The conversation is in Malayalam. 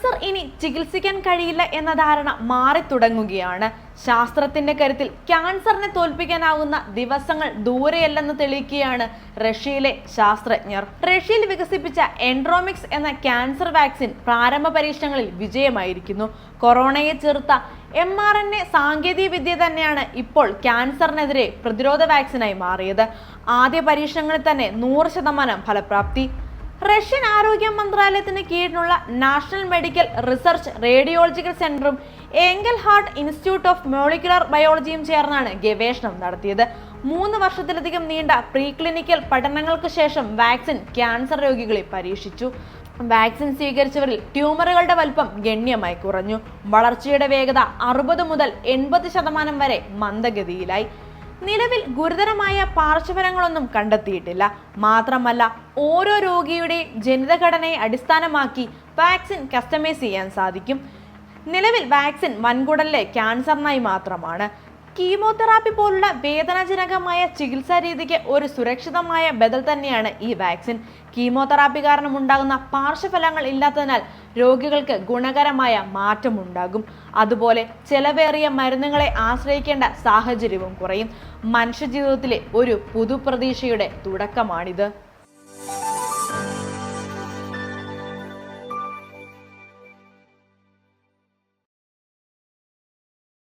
ക്യാൻസർ ഇനി ചികിത്സിക്കാൻ കഴിയില്ല എന്ന ധാരണ മാറിത്തുടങ്ങുകയാണ് ശാസ്ത്രത്തിന്റെ കരുത്തിൽ ക്യാൻസറിനെ തോൽപ്പിക്കാനാവുന്ന ദിവസങ്ങൾ ദൂരെയല്ലെന്ന് തെളിയിക്കുകയാണ് റഷ്യയിലെ ശാസ്ത്രജ്ഞർ. റഷ്യയിൽ വികസിപ്പിച്ച എൻഡ്രോമിക്സ് എന്ന ക്യാൻസർ വാക്സിൻ പ്രാരംഭ പരീക്ഷണങ്ങളിൽ വിജയമായിരിക്കുന്നു. കൊറോണയെ ചെറുത്ത എം ആർ എൻ എ സാങ്കേതിക വിദ്യ തന്നെയാണ് ഇപ്പോൾ ക്യാൻസറിനെതിരെ പ്രതിരോധ വാക്സിനായി മാറിയത്. ആദ്യ പരീക്ഷണങ്ങളിൽ തന്നെ നൂറ് ശതമാനം ഫലപ്രാപ്തി. റഷ്യൻ ആരോഗ്യ മന്ത്രാലയത്തിന് കീഴിലുള്ള നാഷണൽ മെഡിക്കൽ റിസർച്ച് റേഡിയോളജിക്കൽ സെന്ററും ഏങ്കൽ ഹാർട്ട് ഇൻസ്റ്റിറ്റ്യൂട്ട് ഓഫ് മോളിക്കുലർ ബയോളജിയും ചേർന്നാണ് ഗവേഷണം നടത്തിയത്. മൂന്ന് വർഷത്തിലധികം നീണ്ട പ്രീ ക്ലിനിക്കൽ പഠനങ്ങൾക്ക് ശേഷം വാക്സിൻ ക്യാൻസർ രോഗികളെ പരീക്ഷിച്ചു. വാക്സിൻ സ്വീകരിച്ചവരിൽ ട്യൂമറുകളുടെ വലുപ്പം ഗണ്യമായി കുറഞ്ഞു. വളർച്ചയുടെ വേഗത അറുപത് മുതൽ എൺപത് ശതമാനം വരെ മന്ദഗതിയിലായി. നിലവിൽ ഗുരുതരമായ പാർശ്വഫലങ്ങളൊന്നും കണ്ടെത്തിയിട്ടില്ല. മാത്രമല്ല ഓരോ രോഗിയുടെ ജനിതഘടനയെ അടിസ്ഥാനമാക്കി വാക്സിൻ കസ്റ്റമൈസ് ചെയ്യാൻ സാധിക്കും. നിലവിൽ വാക്സിൻ വൻകുടലിലെ ക്യാൻസറിനായി മാത്രമാണ്. കീമോതെറാപ്പി പോലുള്ള വേദനാജനകമായ ചികിത്സാ രീതിക്ക് ഒരു സുരക്ഷിതമായ ബദൽ തന്നെയാണ് ഈ വാക്സിൻ. കീമോതെറാപ്പി കാരണം ഉണ്ടാകുന്ന പാർശ്വഫലങ്ങൾ ഇല്ലാത്തതിനാൽ രോഗികൾക്ക് ഗുണകരമായ മാറ്റമുണ്ടാകും. അതുപോലെ ചെലവേറിയ മരുന്നുകളെ ആശ്രയിക്കേണ്ട സാഹചര്യവും കുറയും. മനുഷ്യജീവിതത്തിലെ ഒരു പുതുപ്രതീക്ഷയുടെ തുടക്കമാണിത്.